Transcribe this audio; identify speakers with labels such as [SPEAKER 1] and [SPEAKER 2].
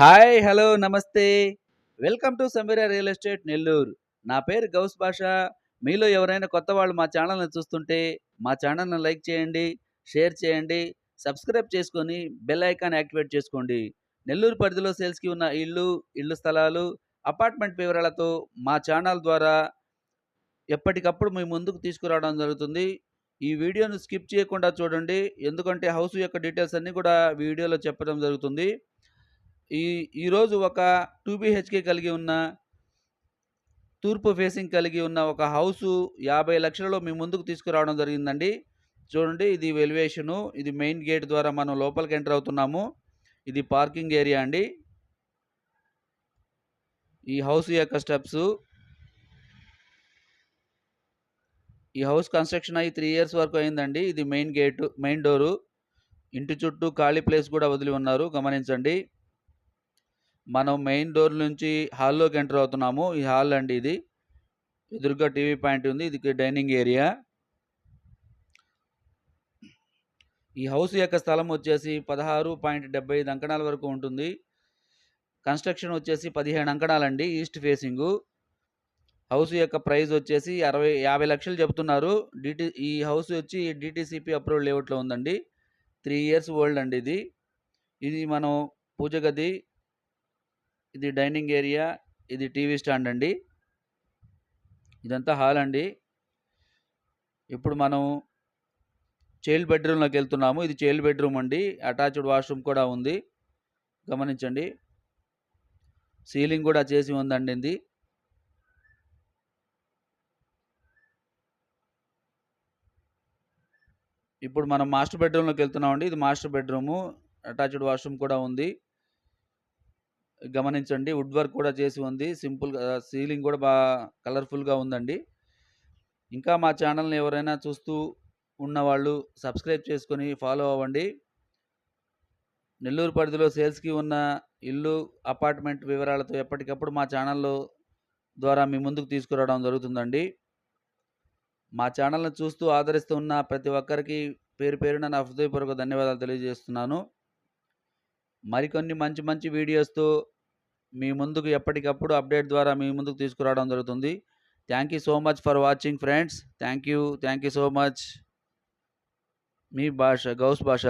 [SPEAKER 1] Hi hello namaste. Welcome to Sameera real estate Nellore. నా పేరు గౌస్ భాష. మీలో ఎవరైనా కొత్త వాళ్ళు మా ఛానల్ని చూస్తుంటే మా ఛానల్ని లైక్ చేయండి షేర్ చేయండి సబ్స్క్రైబ్ చేసుకొని బెల్ ఐకాన్ యాక్టివేట్ చేసుకోండి. నెల్లూరు పరిధిలో సేల్స్కి ఉన్న ఇల్లు ఇళ్ళు స్థలాలు అపార్ట్మెంట్ వివరాలతో మా ఛానల్ ద్వారా ఎప్పటికప్పుడు మీ ముందుకు తీసుకురావడం జరుగుతుంది. ఈ వీడియోను స్కిప్ చేయకుండా చూడండి. ఎందుకంటే హౌస్ యొక్క డీటెయిల్స్ అన్నీ కూడా వీడియోలో చెప్పడం జరుగుతుంది. ఈ ఈరోజు ఒక టూ బిహెచ్కే కలిగి ఉన్న తూర్పు ఫేసింగ్ కలిగి ఉన్న ఒక హౌసు యాభై లక్షలలో మీ ముందుకు తీసుకురావడం జరిగిందండి. చూడండి ఇది వెలివేషను ఇది మెయిన్ గేట్ ద్వారా మనం లోపలికి ఎంటర్ అవుతున్నాము. ఇది పార్కింగ్ ఏరియా అండి. ఈ హౌస్ యొక్క స్టెప్స్. ఈ హౌస్ కన్స్ట్రక్షన్ అయ్యి త్రీ ఇయర్స్ వరకు అయిందండి. ఇది మెయిన్ గేటు మెయిన్ డోరు. ఇంటి చుట్టూ ఖాళీ ప్లేస్ కూడా వదిలి ఉన్నారు. గమనించండి. మనం మెయిన్ డోర్ నుంచి హాల్లోకి ఎంటర్ అవుతున్నాము. ఈ హాల్ అండి ఇది. ఎదురుగా టీవీ పాయింట్ ఉంది. ఇది డైనింగ్ ఏరియా. ఈ హౌస్ యొక్క స్థలం వచ్చేసి పదహారు పాయింట్ డెబ్బై ఐదు అంకణాల వరకు ఉంటుంది. కన్స్ట్రక్షన్ వచ్చేసి పదిహేను అంకణాలండి ఈస్ట్ ఫేసింగు. హౌస్ యొక్క ప్రైస్ వచ్చేసి అరవై యాభై లక్షలు చెప్తున్నారు డిటి ఈ హౌస్ వచ్చి డిటీసీపీ అప్రూవల్ లేఅవుట్లో ఉందండి. త్రీ ఇయర్స్ ఓల్డ్ అండి ఇది. ఇది మనం పూజ గది ఇది డైనింగ్ ఏరియా ఇది టీవీ స్టాండ్ అండి. ఇదంతా హాల్ అండి. ఇప్పుడు మనం చైల్డ్ బెడ్రూమ్లోకి వెళ్తున్నాము. ఇది చైల్డ్ బెడ్రూమ్ అండి. అటాచ్డ్ వాష్రూమ్ కూడా ఉంది. గమనించండి. సీలింగ్ కూడా చేసి ఉందండి ఇది. ఇప్పుడు మనం మాస్టర్ బెడ్రూమ్లోకి వెళ్తున్నామండి. ఇది మాస్టర్ బెడ్రూము. అటాచ్డ్ వాష్రూమ్ కూడా ఉంది. గమనించండి. వుడ్ వర్క్ కూడా చేసి ఉంది. సింపుల్గా సీలింగ్ కూడా బాగా కలర్ఫుల్గా ఉందండి. ఇంకా మా ఛానల్ని ఎవరైనా చూస్తూ ఉన్నవాళ్ళు సబ్స్క్రైబ్ చేసుకొని ఫాలో అవ్వండి. నెల్లూరు పరిధిలో సేల్స్కి ఉన్న ఇల్లు అపార్ట్మెంట్ వివరాలతో ఎప్పటికప్పుడు మా ఛానల్లో ద్వారా మీ ముందుకు తీసుకురావడం జరుగుతుందండి. మా ఛానల్ని చూస్తూ ఆదరిస్తున్న ప్రతి ఒక్కరికి పేరు పేరున నా హృదయపూర్వక ధన్యవాదాలు తెలియజేస్తున్నాను. మరికొన్ని మంచి మంచి వీడియోస్తో మీ ముందుకు ఎప్పటికప్పుడు అప్డేట్ ద్వారా మీ ముందుకు తీసుకురావడం జరుగుతుంది. Thank you so much for watching friends. Thank you. Thank you so much. మీ భాష గౌస్ భాష.